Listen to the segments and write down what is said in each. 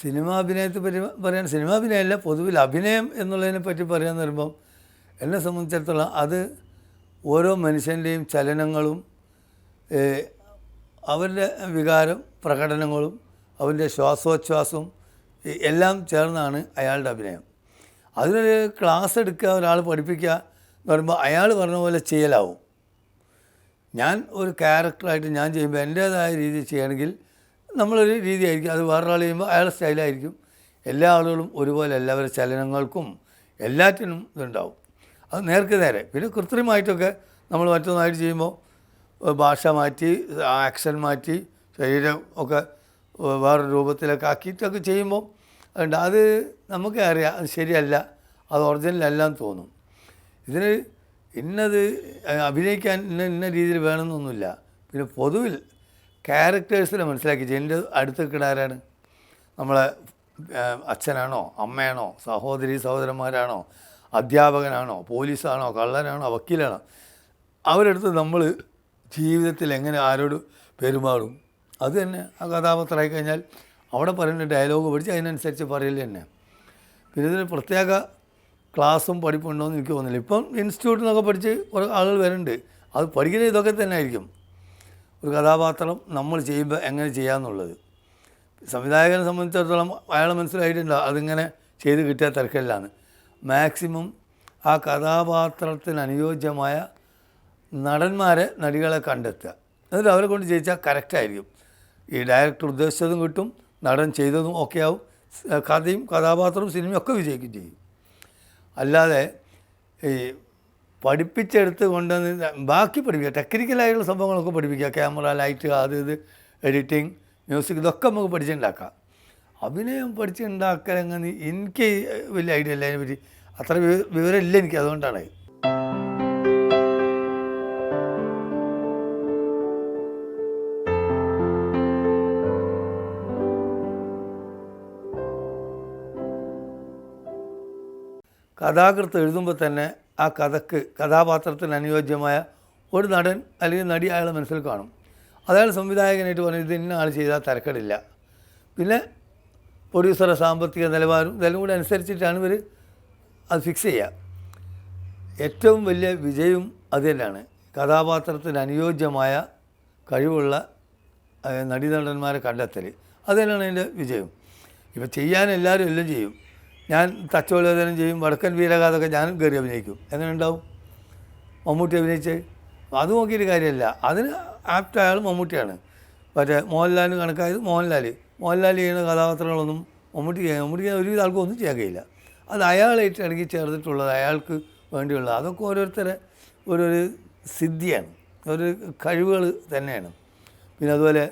സിനിമാഭിനയത്തെ പറ്റി പറയാൻ സിനിമാഭിനയമല്ല പൊതുവിൽ അഭിനയം എന്നുള്ളതിനെ പറ്റി പറയാന്ന് വരുമ്പം എന്നെ സംബന്ധിച്ചിടത്തോളം അത് ഓരോ മനുഷ്യന്റെയും ചലനങ്ങളും അവരുടെ വികാരം പ്രകടനങ്ങളും അവന്റെ ശ്വാസോച്ഛ്വാസവും എല്ലാം ചേർന്നാണ് അയാളുടെ അഭിനയം. അതിനൊരു ക്ലാസ് എടുക്കുക ഒരാൾ പഠിപ്പിക്കുക എന്ന് പറയുമ്പോൾ അയാൾ പറഞ്ഞ പോലെ ചെയ്യലാവും. ഞാൻ ഒരു ക്യാരക്ടറായിട്ട് ഞാൻ ചെയ്യുമ്പോൾ എന്റേതായ രീതിയിൽ ചെയ്യണമെങ്കിൽ നമ്മളൊരു രീതിയായിരിക്കും. അത് വേറൊരാൾ ചെയ്യുമ്പോൾ അയാളുടെ സ്റ്റൈലായിരിക്കും. എല്ലാ ആളുകളും ഒരുപോലെ എല്ലാവരുടെ ചലനങ്ങൾക്കും എല്ലാറ്റിനും ഇതുണ്ടാവും. അത് നേർക്ക് നേരെ. പിന്നെ കൃത്രിമമായിട്ടൊക്കെ നമ്മൾ മറ്റൊന്നായിട്ട് ചെയ്യുമ്പോൾ ഭാഷ മാറ്റി ആക്ഷൻ മാറ്റി ശരീരം ഒക്കെ വേറെ രൂപത്തിലൊക്കെ ആക്കിയിട്ടൊക്കെ ചെയ്യുമ്പോൾ അതുണ്ട്. അത് നമുക്ക് അറിയാം. അത് ശരിയല്ല. അത് ഒറിജിനൽ അല്ലാന്ന് തോന്നും. ഇതിന് ഇന്നത് അഭിനയിക്കാൻ ഇന്ന ഇന്ന രീതിയിൽ വേണമെന്നൊന്നുമില്ല. പിന്നെ പൊതുവിൽ ക്യാരക്ടേഴ്സിനെ മനസ്സിലാക്കി. എന്റെ അടുത്ത് കിടാരാണ് നമ്മളെ അച്ഛനാണോ അമ്മയാണോ സഹോദരി സഹോദരന്മാരാണോ അധ്യാപകനാണോ പോലീസാണോ കള്ളനാണോ വക്കീലാണോ? അവരെടുത്ത് നമ്മൾ ജീവിതത്തിൽ എങ്ങനെ ആരോട് പെരുമാറും? അത് തന്നെ ആ കഥാപാത്രമായി കഴിഞ്ഞാൽ അവിടെ പറയുന്ന ഡയലോഗ് പഠിച്ച് അതിനനുസരിച്ച് പറയില്ല തന്നെ. പിന്നെ ഇതിന് പ്രത്യേക ക്ലാസ്സും പഠിപ്പുണ്ടോ എന്ന് എനിക്ക് തോന്നുന്നില്ല. ഇപ്പം ഇൻസ്റ്റിറ്റ്യൂട്ടിൽ നിന്നൊക്കെ പഠിച്ച് കുറേ ആളുകൾ വരുന്നുണ്ട്. അത് പഠിക്കുന്നത് ഇതൊക്കെ തന്നെ ആയിരിക്കും. ഒരു കഥാപാത്രം നമ്മൾ ചെയ്യുമ്പോൾ എങ്ങനെ ചെയ്യാമെന്നുള്ളത് സംവിധായകനെ സംബന്ധിച്ചിടത്തോളം അയാൾ മനസ്സിലായിട്ടുണ്ടാവും അതിങ്ങനെ ചെയ്ത് കിട്ടിയ തിരക്കല്ലാണ് മാക്സിമം ആ കഥാപാത്രത്തിന് അനുയോജ്യമായ നടന്മാരെ നടികളെ കണ്ടെത്തുക. എന്നിട്ട് അവരെ കൊണ്ട് ജയിച്ചാൽ കറക്റ്റായിരിക്കും. ഈ ഡയറക്ടർ ഉദ്ദേശിച്ചതും കിട്ടും നടൻ ചെയ്തതും ഒക്കെ ആവും കഥയും കഥാപാത്രവും സിനിമയൊക്കെ വിജയിക്കും ചെയ്യും. അല്ലാതെ ഈ പഠിപ്പിച്ചെടുത്ത് കൊണ്ടുവന്ന് ബാക്കി പഠിപ്പിക്കുക. ടെക്നിക്കലായിട്ടുള്ള സംഭവങ്ങളൊക്കെ പഠിപ്പിക്കുക. ക്യാമറ ലൈറ്റ് അത് ഇത് എഡിറ്റിംഗ് മ്യൂസിക് ഇതൊക്കെ നമുക്ക് പഠിച്ചുണ്ടാക്കാം. അഭിനയം പഠിച്ചുണ്ടാക്കാൻ എങ്ങനെ എനിക്ക് വലിയ ഐഡിയ ഇല്ല. അതിനെപ്പറ്റി അത്ര വിവ- വിവരമില്ല എനിക്ക്. അതുകൊണ്ടാണ്. കഥാകൃത്ത് എഴുതുമ്പോൾ തന്നെ ആ കഥക്ക് കഥാപാത്രത്തിന് അനുയോജ്യമായ ഒരു നടൻ അല്ലെങ്കിൽ നടി അയാളെ മനസ്സിൽ കാണും. അതായത് സംവിധായകനായിട്ട് പറഞ്ഞു ഇത് ഇന്ന ആൾ ചെയ്താൽ തിരക്കടില്ല. പിന്നെ പ്രൊഡ്യൂസറെ സാമ്പത്തിക നിലവാരം ഇതെല്ലാം കൂടി അനുസരിച്ചിട്ടാണ് ഇവർ അത് ഫിക്സ് ചെയ്യുക ഏറ്റവും വലിയ വിജയം അത് തന്നെയാണ്. കഥാപാത്രത്തിന് അനുയോജ്യമായ കഴിവുള്ള നടീനടന്മാരെ കണ്ടെത്തൽ അത് തന്നെയാണ് അതിന്റെ വിജയം. ഇപ്പോൾ ചെയ്യാൻ എല്ലാവരും എല്ലാം ചെയ്യും. ഞാൻ തച്ചോലോചനം ചെയ്യും വടക്കൻ വീരഗാഥൊക്കെ ഞാനും കയറി അഭിനയിക്കും. എങ്ങനെ ഉണ്ടാവും? മമ്മൂട്ടി അഭിനയിച്ച്? അത് നോക്കിയിട്ട് കാര്യമല്ല. അതിന് ആപ്റ്റ് അയാൾ മമ്മൂട്ടിയാണ്. മറ്റേ മോഹൻലാലിന് കണക്കായത് മോഹൻലാൽ മോഹൻലാൽ ചെയ്യുന്ന കഥാപാത്രങ്ങളൊന്നും മമ്മൂട്ടി ചെയ്യാൻ മമ്മൂട്ടി ഒരുവിധ ആൾക്കും ഒന്നും ചെയ്യാൻ കഴിയില്ല. അത് അയാളായിട്ട് ഇണങ്ങി ചേർന്നിട്ടുള്ളത് അയാൾക്ക് വേണ്ടിയുള്ള അതൊക്കെ ഓരോരുത്തരെ ഓരോരു സിദ്ധിയാണ്. ഒരു കഴിവുകൾ തന്നെയാണ്. പിന്നെ അതുപോലെ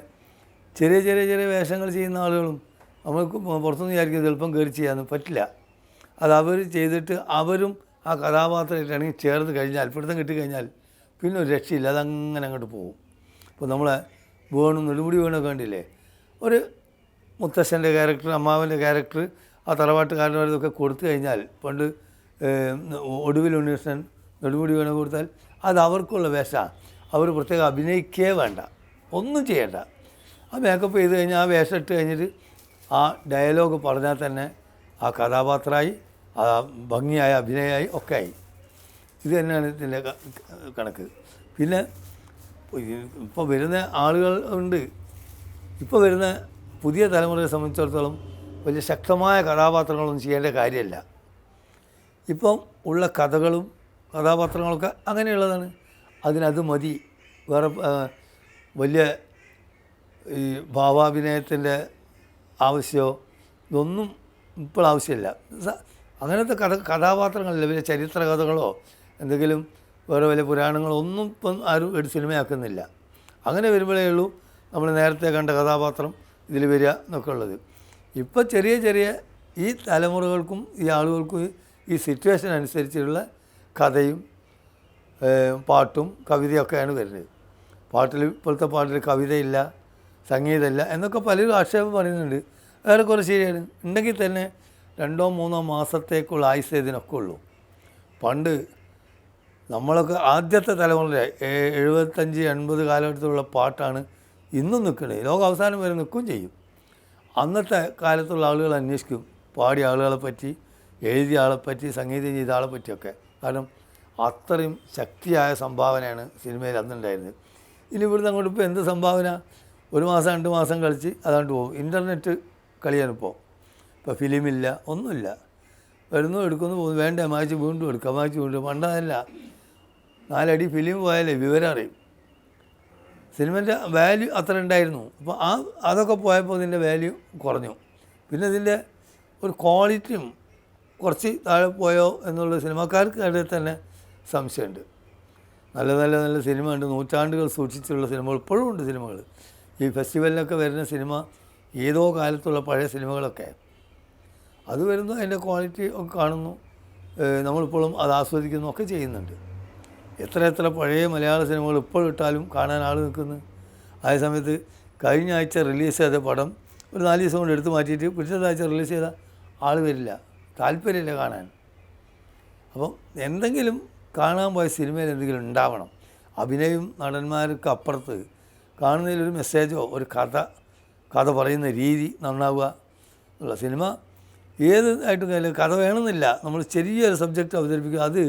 ചെറിയ ചെറിയ ചെറിയ വേഷങ്ങൾ ചെയ്യുന്ന ആളുകളും നമുക്ക് പുറത്തുനിന്ന് വിചാരിക്കും ചിലപ്പം കയറി ചെയ്യാനും പറ്റില്ല. അത് അവർ ചെയ്തിട്ട് അവരും ആ കഥാപാത്രമായിട്ടാണെങ്കിൽ ചേർന്ന് കഴിഞ്ഞാൽ പിടുത്തം കിട്ടിക്കഴിഞ്ഞാൽ പിന്നെ ഒരു രക്ഷയില്ല. അതങ്ങനെ അങ്ങോട്ട് പോകും. ഇപ്പോൾ നമ്മളെ വേണു നെടുമുടി വേണൊക്കെ കണ്ടില്ലേ? ഒരു മുത്തശ്ശന്റെ ക്യാരക്ടർ അമ്മാവന്റെ ക്യാരക്ടർ ആ തറവാട്ടുകാരനോടൊക്കെ കൊടുത്തു കഴിഞ്ഞാൽ പണ്ട് ഒടുവിൽ ഉണ്ണികൃഷ്ണൻ നെടുമുടി വേണ കൊടുത്താൽ അത് അവർക്കുള്ള വേഷമാണ് അവർ പ്രത്യേകം അഭിനയിക്കേ വേണ്ട. ഒന്നും ചെയ്യണ്ട. ആ മേക്കപ്പ് ചെയ്ത് കഴിഞ്ഞാൽ ആ വേഷം ഇട്ട് കഴിഞ്ഞിട്ട് ആ ഡയലോഗ് പറഞ്ഞാൽ തന്നെ ആ കഥാപാത്രമായി ആ ഭംഗിയായ അഭിനയമായി ഒക്കെ ആയി. ഇത് തന്നെയാണ് ഇതിന്റെ കണക്ക്. പിന്നെ ഇപ്പോൾ വരുന്ന ആളുകൾ ഉണ്ട്. ഇപ്പോൾ വരുന്ന പുതിയ തലമുറയെ സംബന്ധിച്ചിടത്തോളം വലിയ ശക്തമായ കഥാപാത്രങ്ങളൊന്നും ചെയ്യേണ്ട കാര്യമല്ല. ഇപ്പം ഉള്ള കഥകളും കഥാപാത്രങ്ങളൊക്കെ അങ്ങനെയുള്ളതാണ്. അതിനത് മതി. വേറെ വലിയ ഈ ഭാവാഭിനയത്തിന്റെ ആവശ്യമോ? ഇതൊന്നും ഇപ്പോൾ ആവശ്യമില്ല. അങ്ങനത്തെ കഥ കഥാപാത്രങ്ങളില്ല. പിന്നെ ചരിത്ര കഥകളോ എന്തെങ്കിലും വേറെ വലിയ പുരാണങ്ങളോ ഒന്നും ഇപ്പം ആരും ഒരു സിനിമയാക്കുന്നില്ല. അങ്ങനെ വരുമ്പോഴേ ഉള്ളൂ നമ്മൾ നേരത്തെ കണ്ട കഥാപാത്രം ഇതിൽ വരിക എന്നൊക്കെ ഉള്ളത്. ഇപ്പോൾ ചെറിയ ചെറിയ ഈ തലമുറകൾക്കും ഈ ആളുകൾക്കും ഈ സിറ്റുവേഷൻ അനുസരിച്ചുള്ള കഥയും പാട്ടും കവിതയൊക്കെയാണ് വരുന്നത്. പാട്ടിൽ ഇപ്പോഴത്തെ പാട്ടിൽ കവിതയില്ല. സംഗീതമില്ല എന്നൊക്കെ പലരും ആക്ഷേപം പറയുന്നുണ്ട്. ഏറെക്കുറെ ശരിയാണ്. ഉണ്ടെങ്കിൽ തന്നെ രണ്ടോ മൂന്നോ മാസത്തേക്കുള്ള ആയുസ് ഇതിനൊക്കെ ഉള്ളൂ. പണ്ട് നമ്മളൊക്കെ ആദ്യത്തെ തലമുറ എഴുപത്തഞ്ച് എൺപത് കാലഘട്ടത്തിലുള്ള പാട്ടാണ് ഇന്നും നിൽക്കുന്നത്. ലോക അവസാനം വരെ നിൽക്കുകയും ചെയ്യും. അന്നത്തെ കാലത്തുള്ള ആളുകൾ അന്വേഷിക്കും. പാടിയ ആളുകളെ പറ്റി എഴുതിയ ആളെ പറ്റി സംഗീതം ചെയ്ത ആളെ പറ്റിയൊക്കെ. കാരണം അത്രയും ശക്തിയായ സംഭാവനയാണ് സിനിമയിൽ അന്നുണ്ടായിരുന്നത്. ഇനി ഇവിടുന്ന് അങ്ങോട്ട് ഇപ്പോൾ എന്ത് സംഭാവന? ഒരു മാസം രണ്ട് മാസം കളിച്ച് അതാണ്ട് പോകും. ഇന്റർനെറ്റ് കളിയാണിപ്പോൾ ഇപ്പോൾ. ഫിലിമില്ല ഒന്നുമില്ല. വരുന്നു എടുക്കുന്നു പോകുന്നു. വേണ്ട മാച്ച് വീണ്ടും എടുക്കുക മാച്ച് വീണ്ടും പണ്ടതല്ല. നാലടി ഫിലിം പോയാലേ വിവരം അറിയും. സിനിമന്റെ വാല്യൂ അത്ര ഉണ്ടായിരുന്നു. അപ്പോൾ ആ അതൊക്കെ പോയപ്പോൾ ഇതിന്റെ വാല്യൂ കുറഞ്ഞു. പിന്നെ ഇതിന്റെ ഒരു ക്വാളിറ്റിയും കുറച്ച് താഴെ പോയോ എന്നുള്ള സിനിമക്കാർക്ക് ഇടയിൽ തന്നെ സംശയമുണ്ട്. നല്ല നല്ല നല്ല സിനിമ ഉണ്ട് നൂറ്റാണ്ടുകൾ സൂക്ഷിച്ചുള്ള സിനിമകൾ. ഇപ്പോഴും ഉണ്ട് സിനിമകൾ. ഈ ഫെസ്റ്റിവലിനൊക്കെ വരുന്ന സിനിമ ഏതോ കാലത്തുള്ള പഴയ സിനിമകളൊക്കെ. അത് വരുന്നു അതിന്റെ ക്വാളിറ്റി ഒക്കെ കാണുന്നു. നമ്മളിപ്പോഴും അത് ആസ്വദിക്കുന്നു ഒക്കെ ചെയ്യുന്നുണ്ട്. എത്ര എത്ര പഴയ മലയാള സിനിമകൾ ഇപ്പോൾ ഇട്ടാലും കാണാൻ ആൾ നിൽക്കുന്നു. അതേ സമയത്ത് കഴിഞ്ഞ ആഴ്ച റിലീസ് ചെയ്ത പടം ഒരു നാല് ദിവസം കൊണ്ട് എടുത്ത് മാറ്റിയിട്ട് പിറ്റത്തെ ആഴ്ച റിലീസ് ചെയ്ത ആൾ വരില്ല. താല്പര്യമില്ല കാണാൻ. അപ്പം എന്തെങ്കിലും കാണാൻ പോയ സിനിമയിൽ എന്തെങ്കിലും ഉണ്ടാവണം. അഭിനയം നടന്മാർക്ക് അപ്പുറത്ത് കാണുന്നതിലൊരു മെസ്സേജോ ഒരു കഥ കഥ പറയുന്ന രീതി നന്നാവുക ഉള്ള സിനിമ. ഏത് ആയിട്ടും കഥ വേണമെന്നില്ല. നമ്മൾ ചെറിയൊരു സബ്ജക്റ്റ് അവതരിപ്പിക്കുക അത്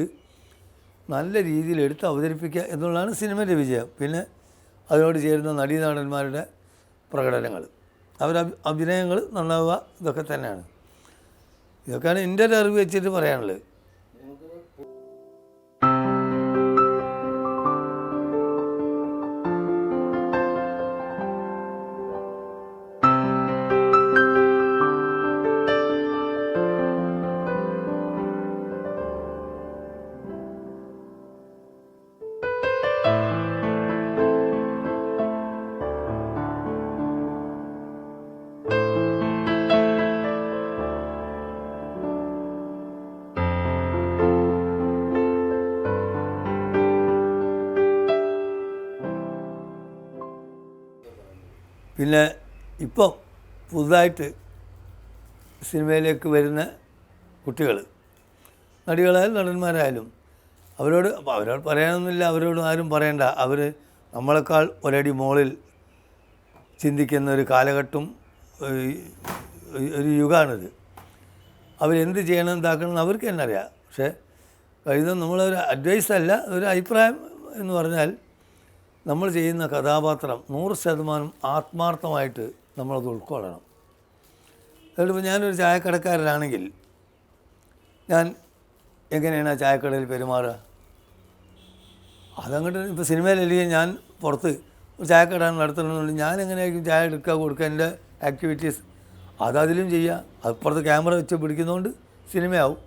നല്ല രീതിയിൽ എടുത്ത് അവതരിപ്പിക്കുക എന്നുള്ളതാണ് സിനിമയുടെ വിജയം. പിന്നെ അതിനോട് ചേരുന്ന നടീനടന്മാരുടെ പ്രകടനങ്ങൾ. അവർ അഭിനയങ്ങൾ നന്നാവുക ഇതൊക്കെ തന്നെയാണ്. ഇതൊക്കെയാണ് എന്റെ ഒരു അറിവ് വെച്ചിട്ട് പറയാനുള്ളത്. പിന്നെ ഇപ്പോൾ പുതുതായിട്ട് സിനിമയിലേക്ക് വരുന്ന കുട്ടികൾ നടികളായാലും നടന്മാരായാലും അവരോട് അവരോട് പറയാനൊന്നുമില്ല അവരോട് ആരും പറയണ്ട. അവർ നമ്മളെക്കാൾ ഒരടി മുകളിൽ ചിന്തിക്കുന്ന ഒരു കാലഘട്ടം ഒരു യുഗമാണിത് അവരെന്ത് ചെയ്യണം എന്താക്കണം എന്ന് അവർക്ക് തന്നെ അറിയാം. പക്ഷേ കഴിയുന്ന നമ്മളൊരു അഡ്വൈസ് അല്ല ഒരു അഭിപ്രായം എന്ന് പറഞ്ഞാൽ നമ്മൾ ചെയ്യുന്ന കഥാപാത്രം നൂറ് ശതമാനം ആത്മാർത്ഥമായിട്ട് നമ്മളത് ഉൾക്കൊള്ളണം. അതിപ്പോൾ ഞാനൊരു ചായക്കടക്കാരനാണെങ്കിൽ ഞാൻ എങ്ങനെയാണ് ആ ചായക്കടയിൽ പെരുമാറുക? അതങ്ങോട്ട് ഇപ്പോൾ സിനിമയിലല്ലെങ്കിൽ ഞാൻ പുറത്ത് ഒരു ചായക്കട നടത്തണമെന്നുണ്ട് ഞാൻ എങ്ങനെയായിരിക്കും ചായ എടുക്കുക കൊടുക്കുക എന്റെ ആക്ടിവിറ്റീസ് അതതിലും ചെയ്യുക. അപ്പുറത്ത് ക്യാമറ വെച്ച് പിടിക്കുന്നതുകൊണ്ട് സിനിമയാവും.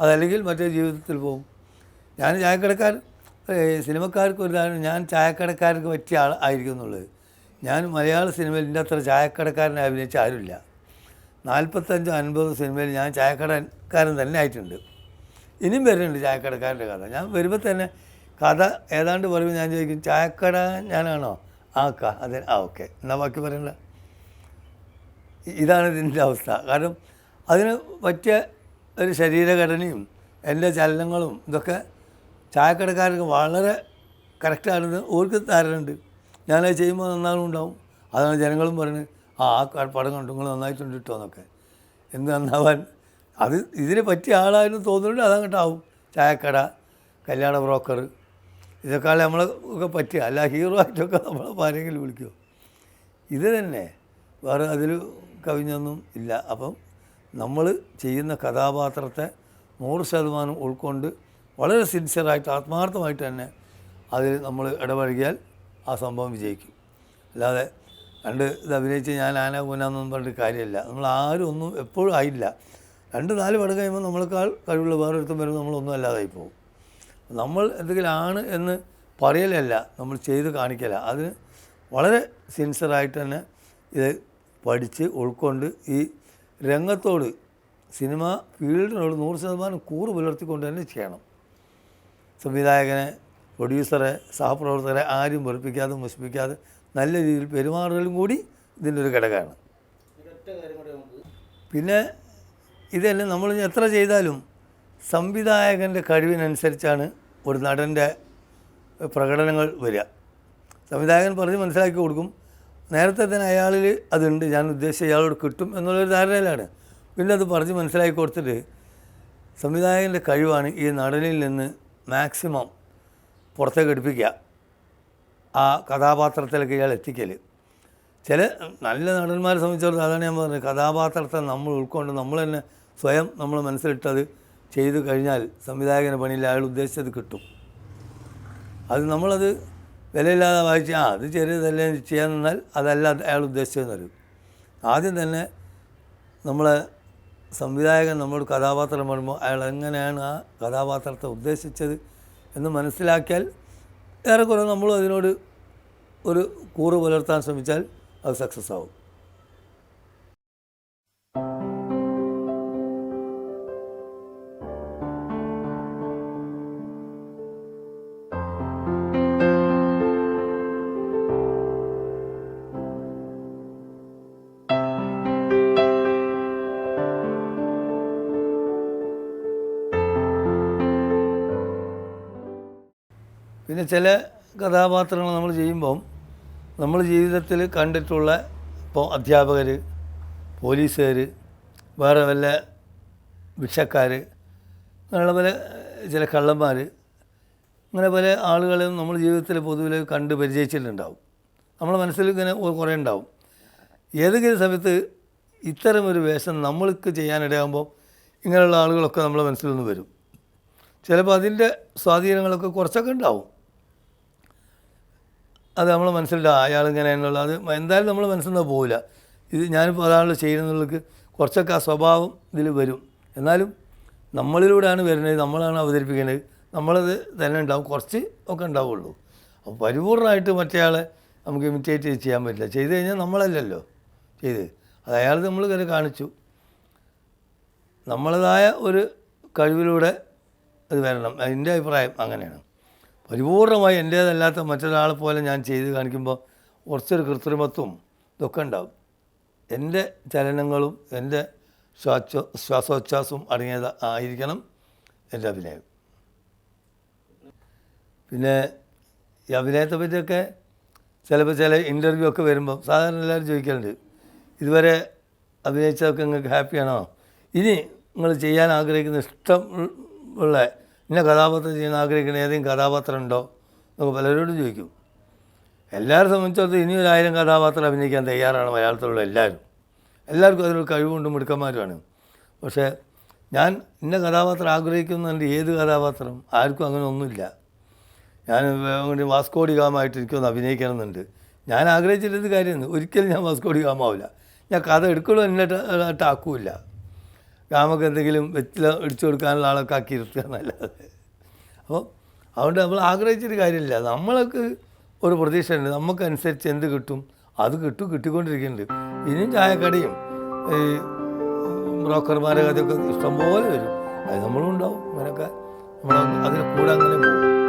അതല്ലെങ്കിൽ മറ്റേ ജീവിതത്തിൽ പോകും ഞാൻ ചായക്കടക്കാരൻ. സിനിമക്കാർക്ക് ഒരു കാരണം ഞാൻ ചായക്കടക്കാർക്ക് പറ്റിയ ആൾ ആയിരിക്കും എന്നുള്ളത്. ഞാൻ മലയാള സിനിമയിൽ എന്റെ അത്ര ചായക്കടക്കാരനെ അഭിനയിച്ച ആരുമില്ല. നാൽപ്പത്തഞ്ചോ അൻപതോ സിനിമയിൽ ഞാൻ ചായക്കടക്കാരൻ തന്നെ ആയിട്ടുണ്ട്. ഇനിയും വരുന്നുണ്ട് ചായക്കടക്കാരന്റെ കഥ. ഞാൻ വരുമ്പോൾ തന്നെ കഥ ഏതാണ്ട് പറയുമ്പോൾ ഞാൻ ചോദിക്കും ചായക്കട ഞാനാണോ? ആ ക അതെ. ആ ഓക്കെ. എന്നാൽ ബാക്കി പറയണ്ട. ഇതാണ് ഇതിന്റെ അവസ്ഥ. കാരണം അതിന് പറ്റിയ ഒരു ശരീരഘടനയും എന്റെ ചലനങ്ങളും ഇതൊക്കെ ചായക്കടക്കാർക്ക് വളരെ കറക്റ്റാണെന്ന് ഓർക്ക് ധാരണയുണ്ട്. ഞാനത് ചെയ്യുമ്പോൾ നന്നാലും ഉണ്ടാവും. അതാണ് ജനങ്ങളും പറയുന്നത്. ആ ആ പടം കണ്ടു നിങ്ങൾ നന്നായിട്ടുണ്ട് കിട്ടുമോ എന്നൊക്കെ. എന്ത് നന്നാവാൻ? അത് ഇതിന് പറ്റിയ ആളായിരുന്നു തോന്നുന്നുണ്ട് അതങ്ങോട്ടാവും ചായക്കട കല്യാണ ബ്രോക്കർ ഇതൊക്കെ നമ്മളെ ഒക്കെ പറ്റുക അല്ല ഹീറോ ആയിട്ടൊക്കെ നമ്മളെ ആരെങ്കിലും വിളിക്കുമോ ഇത് തന്നെ. വേറെ അതിൽ കവിഞ്ഞൊന്നും ഇല്ല. അപ്പം നമ്മൾ ചെയ്യുന്ന കഥാപാത്രത്തെ നൂറ് ശതമാനം ഉൾക്കൊണ്ട് വളരെ സിൻസിയറായിട്ട് ആത്മാർത്ഥമായിട്ട് തന്നെ അതിൽ നമ്മൾ ഇടപഴകിയാൽ ആ സംഭവം വിജയിക്കും. അല്ലാതെ രണ്ട് ഇത് അഭിനയിച്ച് ഞാൻ ആന പൂനാന്നൊന്നും പറഞ്ഞിട്ട് കാര്യമില്ല. നമ്മൾ ആരും ഒന്നും എപ്പോഴും ആയില്ല. രണ്ട് നാല് പടം കഴിയുമ്പോൾ നമ്മളെക്കാൾ കഴിവുള്ള വേറൊരുത്തും വരുമ്പോൾ നമ്മളൊന്നും അല്ലാതായി പോകും. നമ്മൾ എന്തെങ്കിലും ആണ് എന്ന് പറയലല്ല നമ്മൾ ചെയ്ത് കാണിക്കല. അതിന് വളരെ സിൻസിയറായിട്ട് തന്നെ ഇത് പഠിച്ച് ഉൾക്കൊണ്ട് ഈ രംഗത്തോട് സിനിമ ഫീൽഡിനോട് നൂറ് ശതമാനം കൂറ് പുലർത്തിക്കൊണ്ട് തന്നെ ചെയ്യണം. സംവിധായകനെ പ്രൊഡ്യൂസറെ സഹപ്രവർത്തകരെ ആരും വെറുപ്പിക്കാതെ മുഷിപ്പിക്കാതെ നല്ല രീതിയിൽ പെരുമാറുകളും കൂടി ഇതിന്റെ ഒരു ഘടകമാണ്. പിന്നെ ഇതന്നെ നമ്മൾ എത്ര ചെയ്താലും സംവിധായകന്റെ കഴിവിനനുസരിച്ചാണ് ഒരു നടന്റെ പ്രകടനങ്ങൾ വരിക. സംവിധായകൻ പറഞ്ഞ് മനസ്സിലാക്കി കൊടുക്കും നേരത്തെ തന്നെ അയാളിൽ അതുണ്ട് ഞാൻ ഉദ്ദേശിച്ച ഇയാളോട് കിട്ടും എന്നുള്ളൊരു ധാരണയിലാണ്. പിന്നെ അത് പറഞ്ഞ് മനസ്സിലാക്കി കൊടുത്തിട്ട് സംവിധായകന്റെ കഴിവാണ് ഈ നടനിൽ നിന്ന് മാക്സിമം പുറത്തേക്ക് എടുപ്പിക്കുക. ആ കഥാപാത്രത്തിലേക്ക് ഇയാൾ എത്തിക്കൽ ചില നല്ല നടന്മാരെ സംബന്ധിച്ചിടത്തോളം അതാണ് ഞാൻ പറഞ്ഞത്. കഥാപാത്രത്തെ നമ്മൾ ഉൾക്കൊണ്ട് നമ്മൾ തന്നെ സ്വയം നമ്മൾ മനസ്സിലിട്ടത് ചെയ്തു കഴിഞ്ഞാൽ സംവിധായകന്റെ പണിയിൽ അയാൾ ഉദ്ദേശിച്ചത് കിട്ടും. അത് നമ്മളത് വിലയില്ലാതെ വായിച്ച് ആ അത് ചെറിയതല്ലേ ചെയ്യാൻ നിന്നാൽ അതല്ല അയാൾ ഉദ്ദേശിച്ചതെന്ന് വരും. ആദ്യം തന്നെ നമ്മളെ സംവിധായകൻ നമ്മളോട് കഥാപാത്രം പറയുമ്പോൾ അയാൾ എങ്ങനെയാണ് ആ കഥാപാത്രത്തെ ഉദ്ദേശിച്ചത് എന്ന് മനസ്സിലാക്കിയാൽ ഏറെക്കുറെ നമ്മളും അതിനോട് ഒരു കൂറ് പുലർത്താൻ ശ്രമിച്ചാൽ അത് സക്സസ് ആവും. പിന്നെ ചില കഥാപാത്രങ്ങൾ നമ്മൾ ചെയ്യുമ്പം നമ്മൾ ജീവിതത്തിൽ കണ്ടിട്ടുള്ള ഇപ്പോൾ അധ്യാപകർ പോലീസുകാർ വേറെ വല്ല ഭിക്ഷക്കാർ അങ്ങനെയുള്ള പല ചില കള്ളന്മാർ അങ്ങനെ പല ആളുകളെയും നമ്മൾ ജീവിതത്തിൽ പൊതുവിൽ കണ്ട് പരിചയിച്ചിട്ടുണ്ടാവും. നമ്മളെ മനസ്സിൽ ഇങ്ങനെ കുറേ ഉണ്ടാവും. ഏതെങ്കിലും സമയത്ത് ഇത്തരമൊരു വേഷം നമ്മൾക്ക് ചെയ്യാനിടയാകുമ്പോൾ ഇങ്ങനെയുള്ള ആളുകളൊക്കെ നമ്മളെ മനസ്സിൽ വരും. ചിലപ്പോൾ അതിന്റെ സ്വാധീനങ്ങളൊക്കെ കുറച്ചൊക്കെ ഉണ്ടാവും. അത് നമ്മൾ മനസ്സിലില്ല അയാൾ ഇങ്ങനെ എന്നുള്ള അത് എന്തായാലും നമ്മൾ മനസ്സിലൊന്നും പോവില്ല. ഇത് ഞാനിപ്പോൾ അതാണല്ലോ ചെയ്യുന്നവർക്ക് കുറച്ചൊക്കെ ആ സ്വഭാവം ഇതിൽ വരും. എന്നാലും നമ്മളിലൂടെയാണ് വരുന്നത് നമ്മളാണ് അവതരിപ്പിക്കുന്നത് നമ്മളത് തന്നെ ഉണ്ടാവും കുറച്ച് ഒക്കെ ഉണ്ടാവുള്ളൂ. അപ്പോൾ പരിപൂർണമായിട്ട് മറ്റേയാളെ നമുക്ക് ഇമിറ്റേറ്റ് ചെയ്യാൻ പറ്റില്ല. ചെയ്ത് കഴിഞ്ഞാൽ നമ്മളല്ലല്ലോ ചെയ്ത്. അത് അയാൾ നമ്മൾ കയറി കാണിച്ചു. നമ്മളതായ ഒരു കഴിവിലൂടെ അത് വരണം. എന്റെ അഭിപ്രായം അങ്ങനെയാണ്. പരിപൂർണമായി എന്റേതല്ലാത്ത മറ്റൊരാളെ പോലെ ഞാൻ ചെയ്ത് കാണിക്കുമ്പോൾ കുറച്ചൊരു കൃത്രിമത്വം ഇതൊക്കെ ഉണ്ടാവും. എന്റെ ചലനങ്ങളും എന്റെ ശ്വാസോ ശ്വാസോച്ഛ്വാസവും അടങ്ങിയത് ആയിരിക്കണം എന്റെ അഭിനയം. പിന്നെ ഈ അഭിനയത്തെ പറ്റിയൊക്കെ ചിലപ്പോൾ ചില ഇന്റർവ്യൂ ഒക്കെ വരുമ്പോൾ സാധാരണ എല്ലാവരും ചോദിക്കലുണ്ട് ഇതുവരെ അഭിനയിച്ചതൊക്കെ നിങ്ങൾക്ക് ഹാപ്പിയാണോ? ഇനി നിങ്ങൾ ചെയ്യാൻ ആഗ്രഹിക്കുന്ന ഇഷ്ടം ഉള്ള ഇന്ന കഥാപാത്രം ചെയ്യാൻ ആഗ്രഹിക്കുന്ന ഏതെങ്കിലും കഥാപാത്രം ഉണ്ടോ എന്നൊക്കെ പലരോടും ചോദിക്കും. എല്ലാവരെ സംബന്ധിച്ചിടത്തോളം ഒരു ആയിരം കഥാപാത്രം അഭിനയിക്കാൻ തയ്യാറാണ് മലയാളത്തിലുള്ള എല്ലാവരും. എല്ലാവർക്കും അതിനൊരു കഴിവുണ്ട് മിടുക്കന്മാരുമാണ്. പക്ഷേ ഞാൻ ഇന്ന കഥാപാത്രം ആഗ്രഹിക്കുന്നുണ്ട് ഏത് കഥാപാത്രം ആർക്കും അങ്ങനെ ഒന്നുമില്ല. ഞാൻ അങ്ങനെ വാസ്കോടി ഗാമായിട്ട് എനിക്കൊന്ന് അഭിനയിക്കണമെന്നുണ്ട്. ഞാൻ ആഗ്രഹിച്ചിട്ടത് കാര്യമാണ് ഒരിക്കലും ഞാൻ വാസ്കോടി ഗാമാവില്ല. ഞാൻ കഥ എടുക്കലും ആക്കൂല ഗാമക്ക് എന്തെങ്കിലും വെച്ചില ഇടിച്ചു കൊടുക്കാനുള്ള ആളൊക്കെ ആക്കി ഇരുത്തുക എന്നല്ലാതെ. അപ്പോൾ അതുകൊണ്ട് നമ്മൾ ആഗ്രഹിച്ചിട്ട് കാര്യമില്ല. നമ്മൾക്ക് ഒരു പ്രതീക്ഷയുണ്ട്. നമുക്കനുസരിച്ച് എന്ത് കിട്ടും? അത് കിട്ടും കിട്ടിക്കൊണ്ടിരിക്കുന്നുണ്ട്. ഇനിയും ചായക്കടയും ഈ ബ്രോക്കർമാരെ അതൊക്കെ ഇഷ്ടംപോലെ വരും. അത് നമ്മളും ഉണ്ടാവും. അങ്ങനെയൊക്കെ നമ്മൾ അതിന് കൂടെ അങ്ങനെ പോകും.